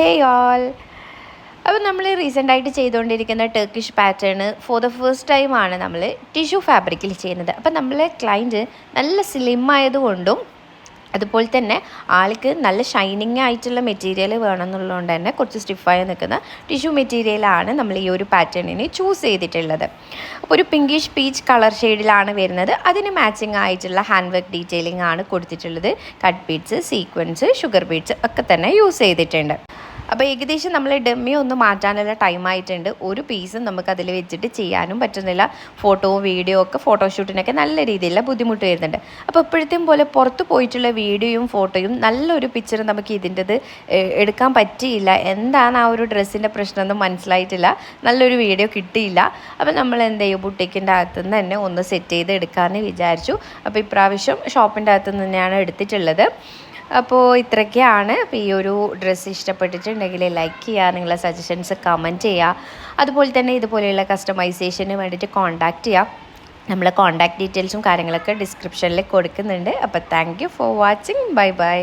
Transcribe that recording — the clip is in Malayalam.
ഹേ ഓൾ അപ്പോൾ നമ്മൾ റീസെന്റായിട്ട് ചെയ്തുകൊണ്ടിരിക്കുന്ന Turkish pattern for the first time ആണ് നമ്മൾ ടിഷ്യൂ ഫാബ്രിക്കിൽ ചെയ്യുന്നത്. അപ്പോൾ നമ്മളെ ക്ലയന്റ് നല്ല സ്ലിം ആയതുകൊണ്ടും അതുപോലെ തന്നെ ആൾക്ക് നല്ല ഷൈനിങ് ആയിട്ടുള്ള മെറ്റീരിയൽ വേണമെന്നുള്ളതുകൊണ്ട് തന്നെ കുറച്ച് സ്റ്റിഫായി നിൽക്കുന്ന ടിഷ്യൂ മെറ്റീരിയലാണ് നമ്മൾ ഈ ഒരു പാറ്റേണിന് ചൂസ് ചെയ്തിട്ടുള്ളത്. അപ്പോൾ ഒരു പിങ്കിഷ് പീച്ച് കളർ ഷെയ്ഡിലാണ് വരുന്നത്. അതിന് മാച്ചിങ് ആയിട്ടുള്ള ഹാൻഡ് വർക്ക് ഡീറ്റെയിലിംഗ് ആണ് കൊടുത്തിട്ടുള്ളത്. Cut beads sequence sugar beads ഒക്കെ തന്നെ യൂസ് ചെയ്തിട്ടുണ്ട്. അപ്പോൾ ഏകദേശം നമ്മൾ ഡെമ്മി ഒന്ന് മാറ്റാനുള്ള ടൈം ആയിട്ടുണ്ട്. ഒരു പീസും നമുക്ക് അതിൽ വെച്ചിട്ട് ചെയ്യാനും പറ്റുന്നില്ല. ഫോട്ടോവും വീഡിയോ ഒക്കെ ഫോട്ടോഷൂട്ടിനൊക്കെ നല്ല രീതിയിലുള്ള ബുദ്ധിമുട്ട് വരുന്നുണ്ട്. അപ്പോൾ ഇപ്പോഴത്തെയും പോലെ പുറത്ത് പോയിട്ടുള്ള വീഡിയോയും ഫോട്ടോയും നല്ലൊരു പിക്ചർ നമുക്ക് ഇതിന്റെത് എടുക്കാൻ പറ്റിയില്ല. എന്താണ് ആ ഒരു ഡ്രസ്സിന്റെ പ്രശ്നമൊന്നും മനസ്സിലായിട്ടില്ല. നല്ലൊരു വീഡിയോ കിട്ടിയില്ല. അപ്പോൾ നമ്മൾ എന്ത് ചെയ്യും? ബുട്ടിക്കിന്റെ അകത്തുനിന്ന് തന്നെ ഒന്ന് സെറ്റ് ചെയ്ത് എടുക്കാമെന്ന് വിചാരിച്ചു. അപ്പോൾ ഇപ്രാവശ്യം ഷോപ്പിന്റെ അകത്തുനിന്ന് തന്നെയാണ് എടുത്തിട്ടുള്ളത്. അപ്പോൾ ഇത്രയൊക്കെയാണ്. അപ്പോൾ ഈ ഒരു ഡ്രസ്സ് ഇഷ്ടപ്പെട്ടിട്ടുണ്ടെങ്കിൽ ലൈക്ക് ചെയ്യുക നിങ്ങളെ സജഷൻസ് കമന്റ് ചെയ്യുക അതുപോലെ തന്നെ ഇതുപോലെയുള്ള കസ്റ്റമൈസേഷന് വേണ്ടിയിട്ട് കോൺടാക്റ്റ് ചെയ്യുക നമ്മൾ കോൺടാക്ട് ഡീറ്റെയിൽസും കാര്യങ്ങളൊക്കെ ഡിസ്ക്രിപ്ഷനിൽ കൊടുക്കുന്നുണ്ട്. അപ്പോൾ thank for watching bye bye